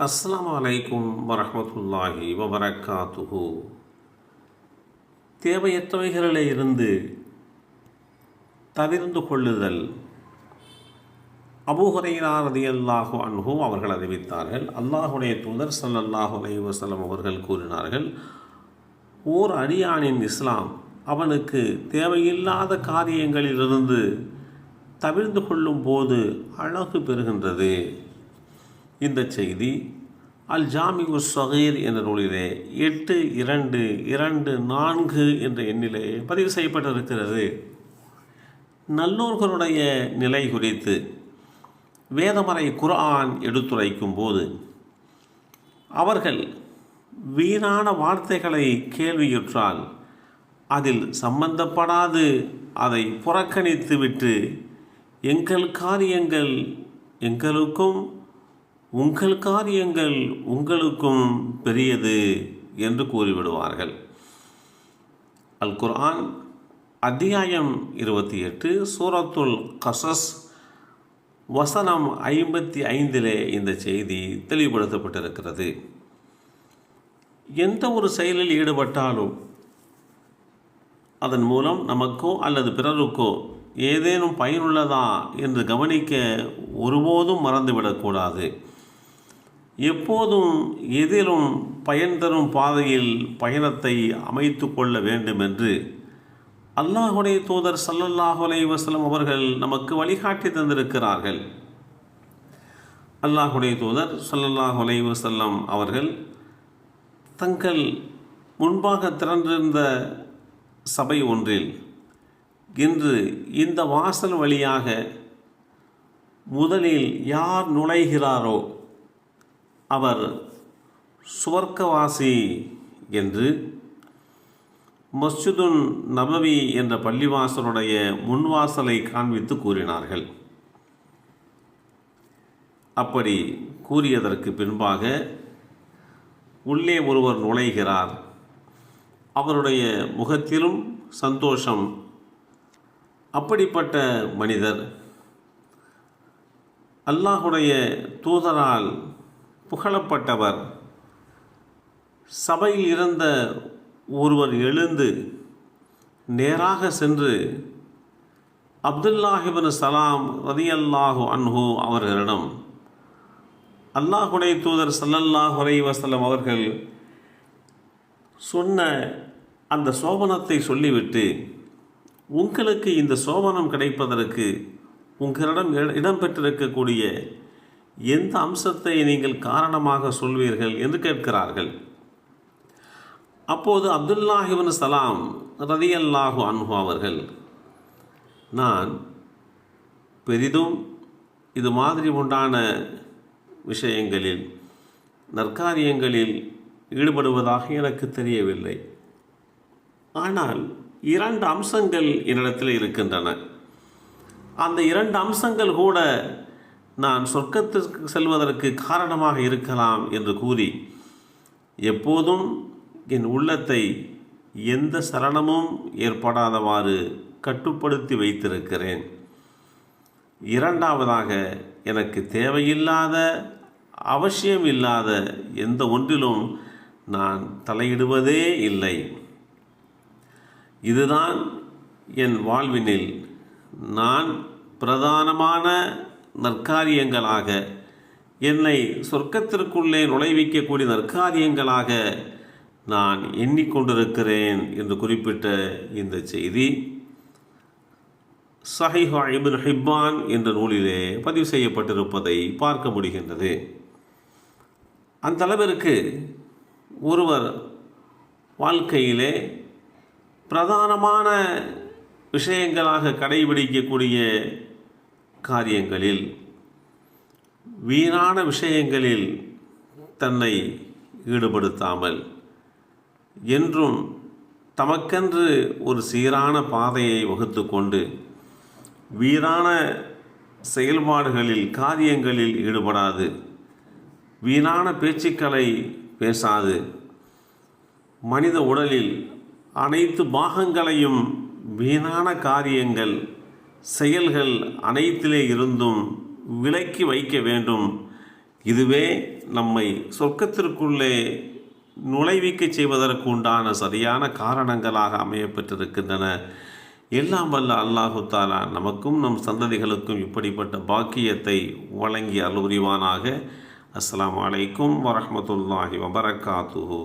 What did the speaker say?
அஸ்லாம் வலைக்கும் வரமத்துல்லாஹி வபரக்காத்துஹு. தேவையற்றவைகளிலே இருந்து தவிர்ந்து கொள்ளுதல். அபூஹுரைரா ரதியல்லாஹு அன்ஹு அவர்கள் அறிவித்தார்கள் அல்லாஹுடைய தூதர் ஸல்லல்லாஹு அலைஹி வஸல்லம் அவர்கள் கூறினார்கள் ஓர் அடியானின் இஸ்லாம் அவனுக்கு தேவையில்லாத காரியங்களிலிருந்து தவிர்ந்து கொள்ளும் போது அழகு பெறுகின்றது. இந்த செய்தி அல் ஜாமிகு சகீர் என்ற நூலிலே எட்டு இரண்டு இரண்டு நான்கு என்ற எண்ணிலே பதிவு செய்யப்பட்டிருக்கிறது. நல்லோர்களுடைய நிலை குறித்து வேதமறை குர்ஆன் எடுத்துரைக்கும் போது அவர்கள் வீணான வார்த்தைகளை கேள்வியுற்றால் அதில் சம்பந்தப்படாது அதை புறக்கணித்துவிட்டு எங்கள் காரியங்கள் எங்களுக்கும் உங்கள் காரியங்கள் உங்களுக்கும் பெரியது என்று கூறிவிடுவார்கள். அல் குர்ஆன் அத்தியாயம் இருபத்தி எட்டு சூரத்துல் கசஸ் வசனம் ஐம்பத்தி ஐந்திலே இந்த செய்தி தெளிவுபடுத்தப்பட்டிருக்கிறது. எந்த ஒரு செயலில் ஈடுபட்டாலும் அதன் மூலம் நமக்கோ அல்லது பிறருக்கோ ஏதேனும் பயனுள்ளதா என்று கவனிக்க ஒருபோதும் மறந்துவிடக்கூடாது. எப்போதும் எதிலும் பயன் தரும் பாதையில் பயணத்தை அமைத்து கொள்ள வேண்டும் என்று அல்லாஹுடைய தூதர் சல்லல்லாஹு அலைஹி வஸல்லம் அவர்கள் நமக்கு வழிகாட்டி தந்திருக்கிறார்கள். அல்லாஹுடைய தூதர் சல்லல்லாஹு அலைஹி வஸல்லம் அவர்கள் தங்கள் முன்பாக திரண்டிருந்த சபை ஒன்றில் இன்று இந்த வாசல் வழியாக முதலில் யார் நுழைகிறாரோ அவர் சுவர்க்கவாசி என்று மஸ்ஜிதுன் நபவி என்ற பள்ளிவாசலுடைய முன்வாசலை காண்பித்து கூறினார்கள். அப்படி கூறியதற்கு பின்பாக உள்ளே ஒருவர் நுழைகிறார். அவருடைய முகத்திலும் சந்தோஷம். அப்படிப்பட்ட மனிதர். அல்லாஹுடைய தூதரால் புகழப்பட்டவர். சபையில் இருந்த ஒருவர் எழுந்து நேராக சென்று அப்துல்லாஹிபின் சலாம் ரதியல்லாஹு அன்ஹு அவர்களிடம் அல்லாஹுடைய தூதர் சல்லல்லாஹு வசல்லம் அவர்கள் சொன்ன அந்த சோபனத்தை சொல்லிவிட்டு உங்களுக்கு இந்த சோபனம் கிடைப்பதற்கு உங்களிடம் இடம்பெற்றிருக்கக்கூடிய எந்த அம்சத்தை நீங்கள் காரணமாக சொல்வீர்கள் என்று கேட்கிறார்கள். அப்போது அப்துல்லாஹிபின் சலாம் ரதி அல்லாஹு அன்ஹு அவர்கள் நான் பெரிதும் இது மாதிரி உண்டான விஷயங்களில் நற்காரியங்களில் ஈடுபடுவதாக எனக்கு தெரியவில்லை. ஆனால் இரண்டு அம்சங்கள் என்னிடத்தில் இருக்கின்றன. அந்த இரண்டு அம்சங்கள் கூட நான் சொர்க்கத்திற்கு செல்வதற்கு காரணமாக இருக்கலாம் என்று கூறி எப்போதும் என் உள்ளத்தை எந்த சலனமும் ஏற்படாதவாறு கட்டுப்படுத்தி வைத்திருக்கிறேன். இரண்டாவதாக எனக்கு தேவையில்லாத அவசியம் இல்லாத எந்த ஒன்றிலும் நான் தலையிடுவதே இல்லை. இதுதான் என் வாழ்வினில் நான் பிரதானமான நற்காரியங்களாக. என்னை சொர்க்கத்திற்குள்ளே நுழைவிக்கக்கூடிய நற்காரியங்களாக நான் எண்ணிக்கொண்டிருக்கிறேன் என்று குறிப்பிட்ட இந்த செய்தி சஹிஹா இபின் ஹிப்பான் என்ற நூலிலே பதிவு செய்யப்பட்டிருப்பதை பார்க்க முடிகின்றது. அந்த அளவிற்கு ஒருவர் வாழ்க்கையிலே பிரதானமான விஷயங்களாக கடைபிடிக்கக்கூடிய காரியங்களில் வீணான விஷயங்களில் தன்னை ஈடுபடுத்தாமல் என்றும் தமக்கென்று ஒரு சீரான பாதையை வகுத்து கொண்டு வீணான செயல்பாடுகளில் காரியங்களில் ஈடுபடாது வீணான பேச்சுக்களை பேசாது மனித உடலில் அனைத்து பாகங்களையும் வீணான காரியங்கள் செயல்கள் அனைத்திலே இருந்தும் விலக்கி வைக்க வேண்டும். இதுவே நம்மை சொர்க்கத்திற்குள்ளே நுழைவிக்க செய்வதற்கு உண்டான சரியான காரணங்களாக அமையப்பெற்றிருக்கின்றன. எல்லாம் வல்ல அல்லாஹு தாலா நமக்கும் நம் சந்ததிகளுக்கும் இப்படிப்பட்ட பாக்கியத்தை வழங்கி அலுவரிவானாக அஸ்லாம் அலைக்கும் வரமத்துல்லாஹி வபரகாத்துஹு.